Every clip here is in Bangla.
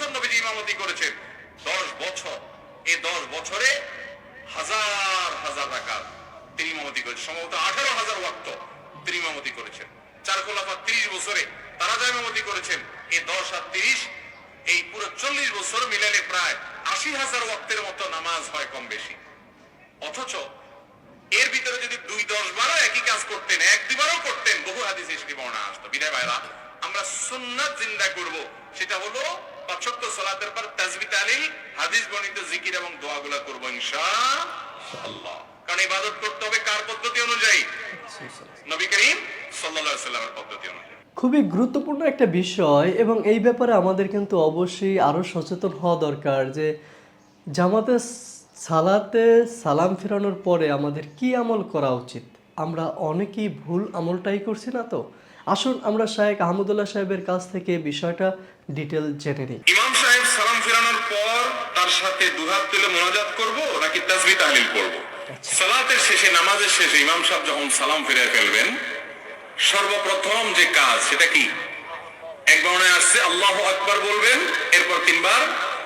বছর নবীজি ইমামতি করেছেন। দশ বছর। এই দশ বছরে হাজার হাজার রাকাত তিনি ইমামতি করেছেন। সম্ভবত আঠারো হাজার ওয়াক্ত তিনি ইমামতি করেছেন। চার খোলাফা তিরিশ বছরে তারা যা ইমামতি করেছেন, এই দশ আর তিরিশ, এই পুরো চল্লিশ বছর মিলালে প্রায় আশি হাজার ওয়াক্তের মতো নামাজ হয় কম বেশি। অথচ এর ভিতরে যদি দুই দশ বারও একই কাজ করতেন, এক দুবারও করতেন, বহু হাদিস এসে বর্ণা আসতো। বিদায় ভাইরা আমরা সুন্নাত জিন্দা করব, সেটা হলো সালাতের পর হাদিস বর্ণিত জিকির এবং করব ইনশাআল্লাহ কারণ ইবাদত করতে হবে কার পদ্ধতি অনুযায়ী? নবী করিম সাল্লামের পদ্ধতি অনুযায়ী। খুবই গুরুত্বপূর্ণ একটা বিষয় এবং এই ব্যাপারে আমাদের কিন্তু অবশ্যই আরও সচেতন হওয়া দরকার যে জামাতে সালাতে সালাম ফেরানোর পরে আমাদের কি আমল করা উচিত? আমরা অনেকেই ভুল আমলটাই করছি না তো। আসুন আমরা শায়েক আহমদুল্লাহ সাহেবের কাছ থেকে বিষয়টা ডিটেল জেনে নিই। ইমাম সাহেব সালাম ফেরানোর পর তার সাথে দুহাত তুলে মোনাজাত করব নাকি তাসবিহ তাহলিল করব? সালাতের শেষে নামাজের শেষে ইমাম সাহেব যখন সালাম ফিরে ফেলবেন সর্বপ্রথম যে কাজ সেটা কি? এক বর্ণায় আসছে আল্লাহ আকবার বলবেন এরপর তিনবার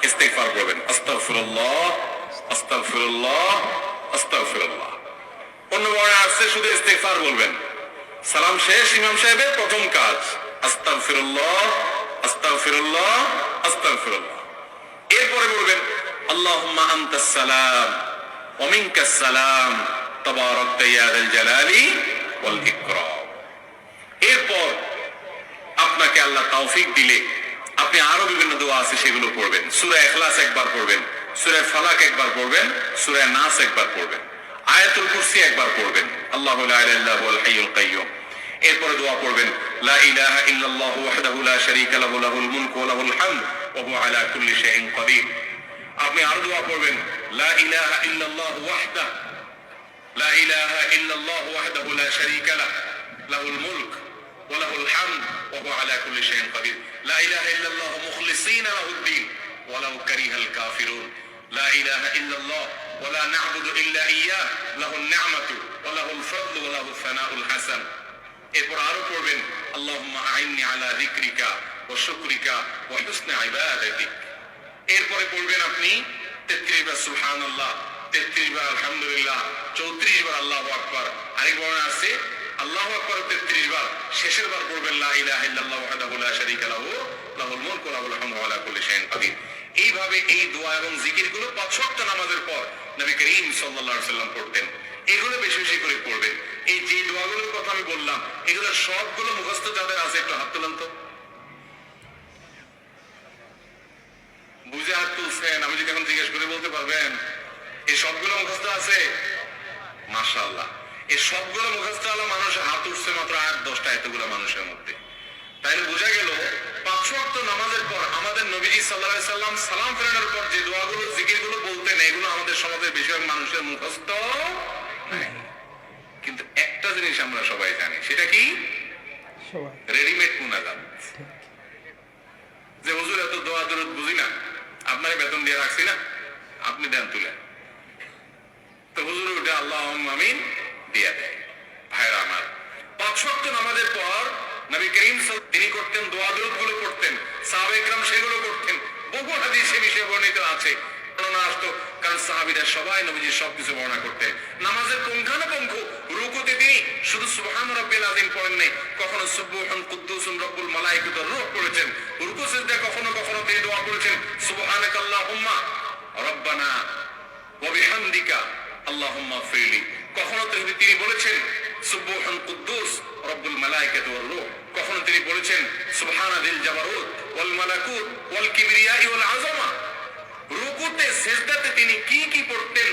ইস্তেগফার করবেন। আস্তাগফিরুল্লাহ আস্তাগফিরুল্লাহ আস্তাগফিরুল্লাহ। অন্য বর্ণায় আসছে শুধু ইস্তেগফার বলবেন। সালাম শেষ ইমাম সাহেবের প্রথম কাজ। আস্তাগফিরুল্লাহ আস্তাগফিরুল্লাহ আস্তাগফিরুল্লাহ। এরপরে বলবেন, আল্লাহুম্মা আনতাস সালাম ওয়া সালাম ইয়া জালালি ওয়াল ইকরাম। এরপর আপনাকে আল্লাহ তৌফিক দিলে, আপনি আরও বিভিন্ন দোয়া আছে সেগুলো পড়বেন। সূরা ইখলাস একবার পড়বেন, সূরা ফালাক একবার পড়বেন, সূরা নাস একবার পড়বেন। আয়াতুল কুরসি একবার পড়বেন আল্লাহ এরপরে দোয়া পড়বেন লা ইলাহা ইল্লাল্লাহু ওয়াহদাহু লা শারীকা লাহু লাহুল মুলকু ওয়া লাহুল হামদ ওয়া হুয়া আলা কুল্লি শাইইন কদির আপনি আরো দোয়া পড়বেন লা ইলাহা ইল্লাল্লাহু ওয়াহদাহু লা ইলাহা ইল্লাল্লাহু ওয়াহদাহু লা শারীকা লাহু লাহুল মুলক ওয়া লাহুল হামদ ওয়া হুয়া আলা কুল্লি শাইইন কদির লা ইলাহা ইল্লাল্লাহু মুখলিসিনা লাহুদ দীন ওয়া লাউ কারিহাল কাফিরুন লা ইলাহা ইল্লাল্লাহু ولا نعبد إلا إياه له النعمة وله الفضل وله الثناء الحسن এরপর আরো পড়বেন আল্লাহুম্মা আইন্নি আলা যিকরিকা ওয়া শুকরিকা ওয়া হুসনি ইবাদাতিক এরপরে পড়বেন আপনি তেত্রিশ বার সুহান আল্লাহ তেত্রিশ বার আলহামদুলিল্লাহ চৌত্রিশ বার আল্লাহ আকবর আরেক বর্ণনা আছে আল্লাহ আকবর তেত্রিশ বার শেষের বার পড়বেন লা ইলাহা ইল্লাল্লাহু ওয়াহদাহু লা শারীকা লাহু লাহুল মুলকু ওয়া লাহুল হামদু ওয়া আলা কুল্লি শাইইন কাদির এইভাবে এই দোয়া এবং জিকিরগুলো পাঁচ ওয়াক্ত নামাজের পর নবী করিম আলাইহি সাল্লাম পড়তেন। এগুলো বেশি বেশি করে পড়বেন। এই যে দোয়াগুলোর কথা আমি বললাম, এগুলো সবগুলো মুখস্থ যাদের আছে, একটু হাত তুলান তো। বুঝে হাত তুলছেন, আমি যদি এখন জিজ্ঞেস করে, বলতে পারবেন এই সবগুলো মুখস্থ আছে? মাশাআল্লাহ। এই সবগুলো মুখস্থ হলো মানুষের হাত উঠছে মাত্র আট, দশটা এতগুলো মানুষের মধ্যে। তাইলে বোঝা গেল, পাঁচ নামাজের পর নবীজি আলাইহি সাল্লাম সালাম ফেরানোর পর যে দোয়াগুলো জিকিরগুলো বলতেন এগুলো আমাদের সমাজের বেশিরভাগ মানুষের মুখস্থ নাই। কিন্তু একটা জিনিস আমরা সবাই জানি সেটা কি? রেডিমেড মুনাজাত। যে হুজুর এত দোয়া দরুদ বুঝি না আপনার বেতন দিয়ে রাখছি না আপনি দেন তুলে। তো হুজুর উঠে আল্লাহ আমিন দিয়া দেয়। ভাইরা আমার পাঁচ নামাজের পর নবী করিম তিনি করতেন, দোয়া গুলো করতেন সাহাবে একরাম সেগুলো করতেন বহু হাদিস সে বিষয়ে বর্ণিত আছে। বর্ণনা আসতো, কারণ সাহাবিরা সবাই নবীজির সবকিছু বর্ণনা করতেন। নামাজের পুঙ্খানুপুঙ্খ রুকুতে তিনি শুধু সুবহান রাব্বিল আযীম পড়েন নাই, কখনো সুবহান কুদ্দুসুন রব্বুল মালাইকাতুর রূহ পড়েছেন, রুকু, সিজদা কখনো কখনো তিনি দোয়া করেছেন সুবহানাকাল্লাহুম্মা রব্বানা ওয়া বিহামদিকা আল্লাহুম্মা ফিরলি কখনো তিনি বলেছেন সুবহান কুদ্দুস, রব্বুল মালাইকাতু ওয়ার রূহ। কখনো তিনি বলেছেন, সুবহানা দিল জাবারুত ওয়াল মালাকুত, ওয়াল কিবরিয়া ওয়াল আযমা। রুকুতে, সেজদাতে তিনি কি কি পড়তেন,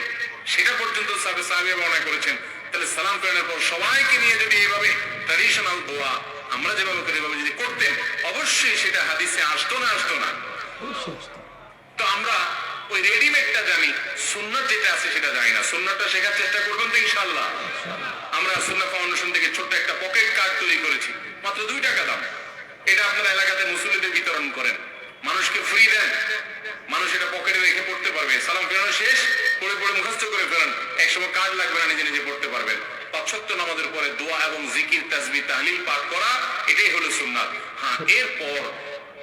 সেটা পর্যন্ত সাবে সাহাবিয়া বর্ণনা করেছেন। তাহলে সালাম ফেরানোর পর সবাইকে নিয়ে যদি এইভাবে ট্র্যাডিশনাল দোয়া, আমরা যেভাবে করি এভাবে যদি করতেন, অবশ্যই সেটা হাদিসে আসতো না আসতো না। তো আমরা ওই রেডিমেডটা জানি সুন্নাত যেটা আছে সেটা জানি না। সুন্নাতটা শেখার চেষ্টা করবেন তো ইনশাআল্লাহ। আমরা সুন্নাত ফাউন্ডেশন থেকে ছোট্ট একটা পকেট কার্ড তৈরি করেছি। মাত্র দুই টাকা দাম। এটা আপনারা এলাকাতে মুসল্লিদের বিতরণ করেন। মানুষকে ফ্রি দেন। মানুষ এটা পকেটে রেখে পড়তে পারবে। সালাম ফেরানো শেষ। পড়ে পড়ে মুখস্থ করে ফেরান। একসময় কার্ড লাগবে না, নিজে নিজে পড়তে পারবেন। পাঁচশক্ত নামাজের পরে দোয়া এবং জিকির তাসবি তাহলিল পাঠ করা, এটাই হলো সুন্নাত। হ্যাঁ এরপর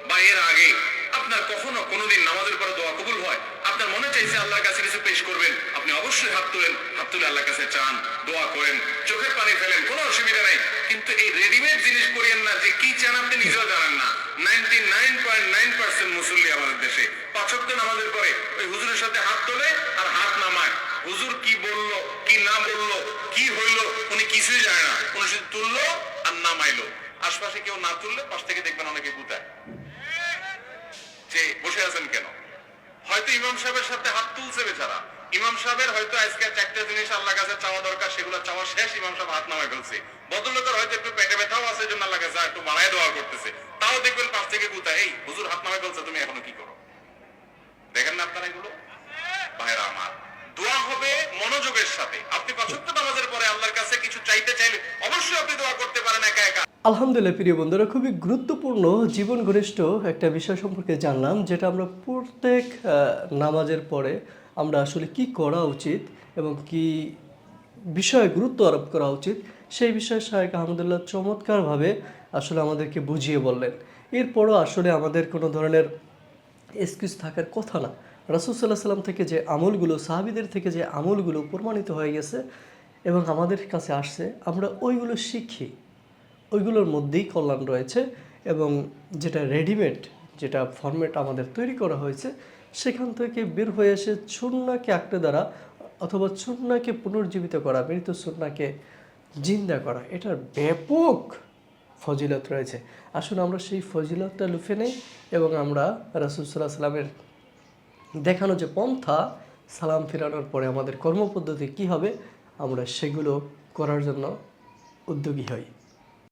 বা এর আগে আপনার কখনো কোনোদিন নামাজের পরে দোয়া কবুল হয়? আপনার মনে চাইছে আল্লাহর কাছে কিছু পেশ করবেন? আপনি অবশ্যই হাত তোলেন, হাত তুলে আল্লাহর কাছে চান, দোয়া করেন, চোখের পানি ফেলেন, কোনো অসুবিধা নাই। কিন্তু এই রেডিমেড জিনিস করিয়েন না, যে কি চান আপনি নিজেও জানেন না। Ninety nine point nine percent মুসল্লি আমাদের দেশে। নামাজের পরে ওই হুজুরের সাথে হাত তোলে আর হাত নামায়। হুজুর কি বলল, কি না বলল, কি হইল, উনি কিছুই জানে না। উনি শুধু তুললো আর নামাইলো। আশপাশে কেউ না তুললে পাশ থেকে দেখবেন অনেকে গুতায়। যে বসে আছেন কেন? হয়তো ইমাম সাহেবের সাথে হাত তুলছে বেচারা। ইমাম সাহেবের হয়তো আজকে চারটা জিনিস আল্লাহ কাছে চাওয়া দরকার, সেগুলো চাওয়া শেষ ইমাম সাহেব হাত নামায় ফেলছে। ভদ্রলোকের হয়তো একটু পেটে ব্যথাও আছে, জন্য আল্লাহ কাছে একটু বাড়ায় দোয়া করতেছে। তাও দেখবেন পাশ থেকে গুতা, এই, হুজুর হাত নামায় ফেলছে, তুমি এখনও কি করো? দেখেন না আপনারা এগুলো? ভাইরা আমার, দোয়া হবে মনোযোগের সাথে। আপনি পাঁচত্ব নামাজের পরে আল্লাহর কাছে কিছু চাইতে চাইলে অবশ্যই আপনি দোয়া করতে পারেন একা একা। আলহামদুলিল্লাহ, প্রিয় বন্ধুরা, খুবই গুরুত্বপূর্ণ জীবন ঘনিষ্ঠ একটা বিষয় সম্পর্কে জানলাম, যেটা আমরা প্রত্যেক নামাজের পরে আমরা আসলে কি করা উচিত এবং কি বিষয়ে গুরুত্ব আরোপ করা উচিত, সেই বিষয়ে শাহেক আহমদুল্লাহ চমৎকারভাবে আসলে আমাদেরকে বুঝিয়ে বললেন। এরপরও আসলে আমাদের কোনো ধরনের এক্সকিউজ থাকার কথা না। রাসুলসাল্লাহ সাল্লাম থেকে যে আমলগুলো, সাহাবিদের থেকে যে আমলগুলো প্রমাণিত হয়ে গেছে এবং আমাদের কাছে আসছে, আমরা ওইগুলো শিখি। ওইগুলোর মধ্যেই কল্যাণ রয়েছে এবং যেটা রেডিমেড যেটা ফরম্যাট আমাদের তৈরি করা হয়েছে, সেখান থেকে বের হয়ে এসে চূর্ণাকে আঁকড়ে দ্বারা অথবা চূর্ণাকে পুনর্জীবিত করা, মৃত চূর্ণাকে জিন্দা করা, এটার ব্যাপক ফজিলত রয়েছে। আসুন আমরা সেই ফজিলতটা লুফে নেই এবং আমরা রাসুল সাল্লাহ সাল্লামের দেখানো যে পন্থা, সালাম ফেরানোর পরে আমাদের কর্মপদ্ধতি কি হবে, আমরা সেগুলো করার জন্য উদ্যোগী হই।